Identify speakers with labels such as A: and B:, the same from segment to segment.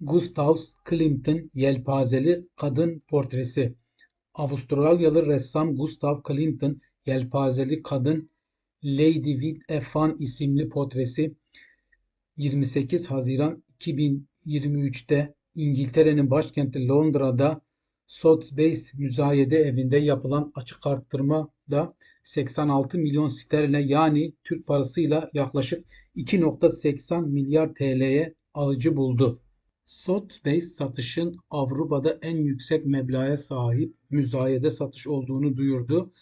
A: Gustav Klimt'in Yelpazeli Kadın Portresi Avustralyalı ressam Gustav Klimt'in Yelpazeli Kadın Lady with a isimli portresi 28 Haziran 2023'te İngiltere'nin başkenti Londra'da Sotheby's Müzayede Evi'nde yapılan açık arttırmada 86 milyon sterline yani Türk parasıyla yaklaşık 2.80 milyar TL'ye alıcı buldu. Sotheby's satışın Avrupa'da en yüksek meblağa sahip müzayede satış olduğunu duyurdu.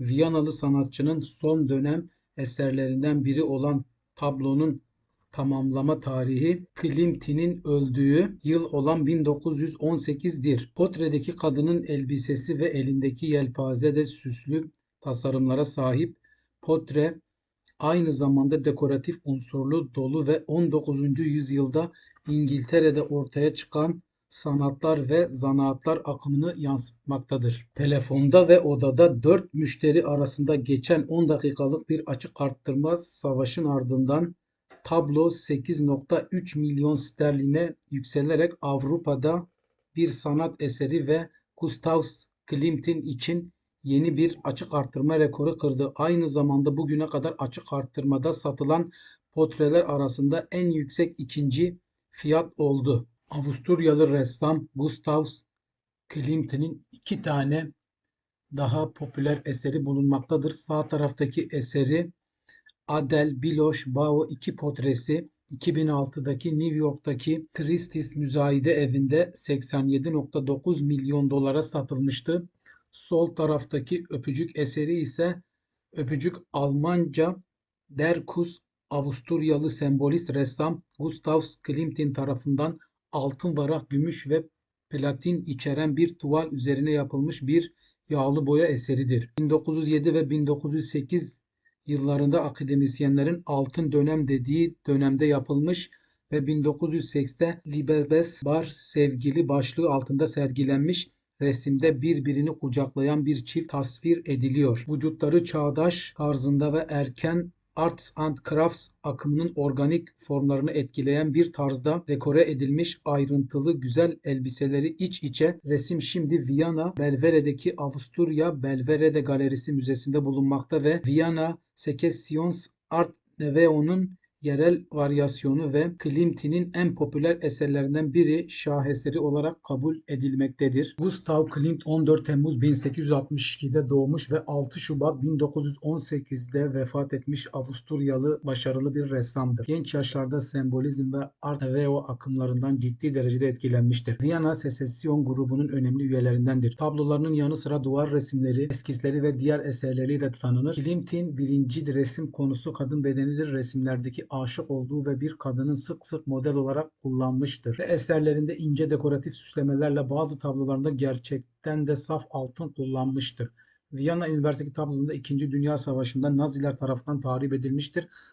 A: Viyanalı sanatçının son dönem eserlerinden biri olan tablonun tamamlama tarihi Klimt'in öldüğü yıl olan 1918'dir. Portredeki kadının elbisesi ve elindeki yelpaze de süslü tasarımlara sahip. Portre aynı zamanda dekoratif unsurlu dolu ve 19. yüzyılda İngiltere'de ortaya çıkan sanatlar ve zanaatlar akımını yansıtmaktadır. Telefonda ve odada 4 müşteri arasında geçen 10 dakikalık bir açık arttırma savaşın ardından tablo 8.3 milyon sterline yükselerek Avrupa'da bir sanat eseri ve Gustav Klimt'in için yeni bir açık arttırma rekoru kırdı. Aynı zamanda bugüne kadar açık arttırmada satılan portreler arasında en yüksek ikinci fiyat oldu. Avusturyalı ressam Gustav Klimt'in iki tane daha popüler eseri bulunmaktadır. Sağ taraftaki eseri Adel Biloş Bao 2 portresi 2006'daki New York'taki Christie's Müzayede Evi'nde 87.9 milyon dolara satılmıştı. Sol taraftaki öpücük eseri ise öpücük Almanca Der Kuss Avusturyalı sembolist ressam Gustav Klimt'in tarafından altın varak, gümüş ve platin içeren bir tuval üzerine yapılmış bir yağlı boya eseridir. 1907 ve 1908 yıllarında akademisyenlerin altın dönem dediği dönemde yapılmış ve 1980'de Libes Bar sevgili başlığı altında sergilenmiş resimde birbirini kucaklayan bir çift tasvir ediliyor. Vücutları çağdaş tarzında ve erken Arts and Crafts akımının organik formlarını etkileyen bir tarzda dekore edilmiş ayrıntılı güzel elbiseleri iç içe resim şimdi Viyana Belvere'deki Avusturya Belverede Galerisi Müzesi'nde bulunmakta ve Viyana Secessions Art Nouveau'nun yerel varyasyonu ve Klimt'in en popüler eserlerinden biri şaheseri olarak kabul edilmektedir. Gustav Klimt 14 Temmuz 1862'de doğmuş ve 6 Şubat 1918'de vefat etmiş Avusturyalı başarılı bir ressamdır. Genç yaşlarda sembolizm ve Art Nouveau akımlarından ciddi derecede etkilenmiştir. Viyana Secession grubunun önemli üyelerindendir. Tablolarının yanı sıra duvar resimleri, eskizleri ve diğer eserleriyle tanınır. Klimt'in birinci resim konusu kadın bedenidir. Resimlerdeki aşık olduğu ve bir kadının sık sık model olarak kullanmıştır. Ve eserlerinde ince dekoratif süslemelerle bazı tablolarında gerçekten de saf altın kullanmıştır. Viyana Üniversitesi tablolarında 2. Dünya Savaşı'nda Naziler tarafından tahrip edilmiştir.